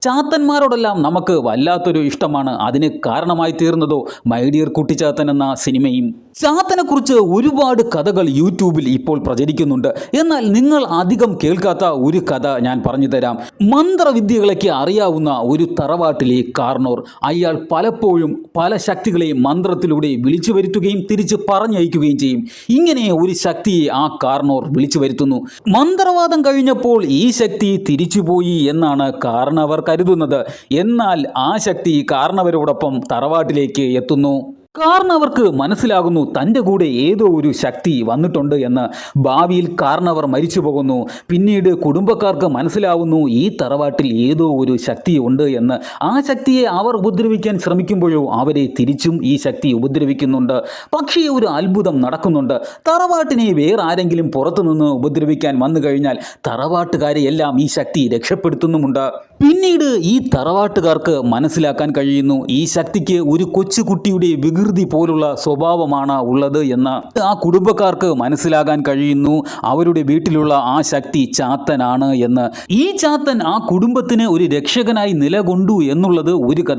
ചാത്തന്മാരോടെല്ലാം നമുക്ക് വല്ലാത്തൊരു ഇഷ്ടമാണ്. അതിന് കാരണമായി തീർന്നതോ? മൈഡിയർ കുട്ടിച്ചാത്തൻ എന്ന സിനിമയും. ചാത്തനെക്കുറിച്ച് ഒരുപാട് കഥകൾ യൂട്യൂബിൽ ഇപ്പോൾ പ്രചരിക്കുന്നുണ്ട്. എന്നാൽ നിങ്ങൾ അധികം കേൾക്കാത്ത ഒരു കഥ ഞാൻ പറഞ്ഞു തരാം. മന്ത്രവിദ്യകളൊക്കെ അറിയാവുന്ന ഒരു തറവാട്ടിലെ കാർണോർ. അയാൾ പലപ്പോഴും പല ശക്തികളെയും മന്ത്രത്തിലൂടെ വിളിച്ചു വരുത്തുകയും തിരിച്ച് പറഞ്ഞയക്കുകയും ചെയ്യും. ഇങ്ങനെ ഒരു ശക്തിയെ ആ കാർണോർ വിളിച്ചു വരുത്തുന്നു. മന്ത്രവാദം കഴിഞ്ഞപ്പോൾ ഈ ശക്തി തിരിച്ചുപോയി എന്നാണ് കാരണവർ കരുതുന്നത്. എന്നാൽ ആ ശക്തി കാരണവരോടൊപ്പം തറവാട്ടിലേക്ക് എത്തുന്നു. കാരണവർക്ക് മനസ്സിലാകുന്നു തന്റെ കൂടെ ഏതോ ഒരു ശക്തി വന്നിട്ടുണ്ട് എന്ന്. ഭാവിയിൽ കാരണവർ മരിച്ചു പോകുന്നു. പിന്നീട് കുടുംബക്കാർക്ക് മനസ്സിലാവുന്നു ഈ തറവാട്ടിൽ ഏതോ ഒരു ശക്തി ഉണ്ട് എന്ന്. ആ ശക്തിയെ അവർ ഉപദ്രവിക്കാൻ ശ്രമിക്കുമ്പോഴോ അവരെ തിരിച്ചും ഈ ശക്തി ഉപദ്രവിക്കുന്നുണ്ട്. പക്ഷേ ഒരു അത്ഭുതം നടക്കുന്നുണ്ട്. തറവാട്ടിനെ വേറെ ആരെങ്കിലും പുറത്തുനിന്ന് ഉപദ്രവിക്കാൻ വന്നു കഴിഞ്ഞാൽ തറവാട്ടുകാരെയെല്ലാം ഈ ശക്തി രക്ഷപ്പെടുത്തുന്നുമുണ്ട്. പിന്നീട് ഈ തറവാട്ടുകാർക്ക് മനസ്സിലാക്കാൻ കഴിയുന്നു. ഈ ശക്തിക്ക് ഒരു കൊച്ചുകുട്ടിയുടെ വികൃതി പോലുള്ള സ്വഭാവമാണ് ഉള്ളത് എന്ന് ആ കുടുംബക്കാർക്ക് മനസ്സിലാകാൻ കഴിയുന്നു. അവരുടെ വീട്ടിലുള്ള ആ ശക്തി ചാത്തനാണ് എന്ന്. ഈ ചാത്തൻ ആ കുടുംബത്തിന് ഒരു രക്ഷകനായി നിലകൊണ്ടു എന്നുള്ളത് ഒരു കഥ.